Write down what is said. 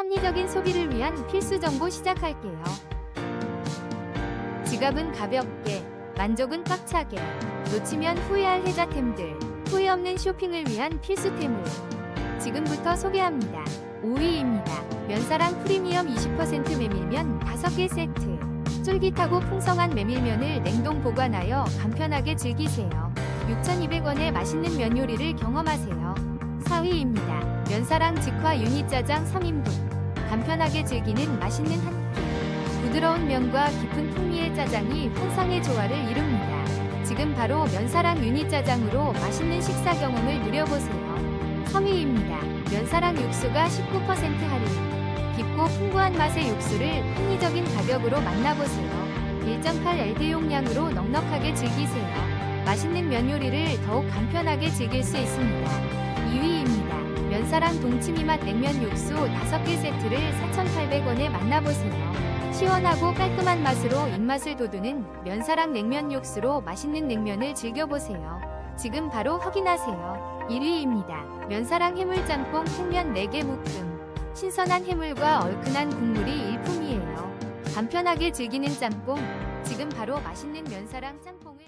합리적인 소비를 위한 필수 정보 시작할게요. 지갑은 가볍게, 만족은 꽉차게, 놓치면 후회할 혜자템들, 후회 없는 쇼핑을 위한 필수템을 지금부터 소개합니다. 5위입니다. 면사랑 프리미엄 20% 메밀면 5개 세트. 쫄깃하고 풍성한 메밀면을 냉동 보관하여 간편하게 즐기세요. 6,200원의 맛있는 면 요리를 경험하세요. 4위입니다. 면사랑 직화 유니짜장 3인분. 간편하게 즐기는 맛있는 한 끼. 부드러운 면과 깊은 풍미의 짜장이 환상의 조화를 이룹니다. 지금 바로 면사랑 유니 짜장으로 맛있는 식사 경험을 누려보세요. 3위입니다. 면사랑 육수가 19% 할인. 깊고 풍부한 맛의 육수를 합리적인 가격으로 만나보세요. 1.8L 용량으로 넉넉하게 즐기세요. 맛있는 면 요리를 더욱 간편하게 즐길 수 있습니다. 2위입니다. 면사랑 동치미맛 냉면 육수 5개 세트를 4,800원에 만나보세요. 시원하고 깔끔한 맛으로 입맛을 돋우는 면사랑 냉면 육수로 맛있는 냉면을 즐겨보세요. 지금 바로 확인하세요. 1위입니다. 면사랑 해물짬뽕 생면 4개 묶음. 신선한 해물과 얼큰한 국물이 일품이에요. 간편하게 즐기는 짬뽕. 지금 바로 맛있는 면사랑 짬뽕을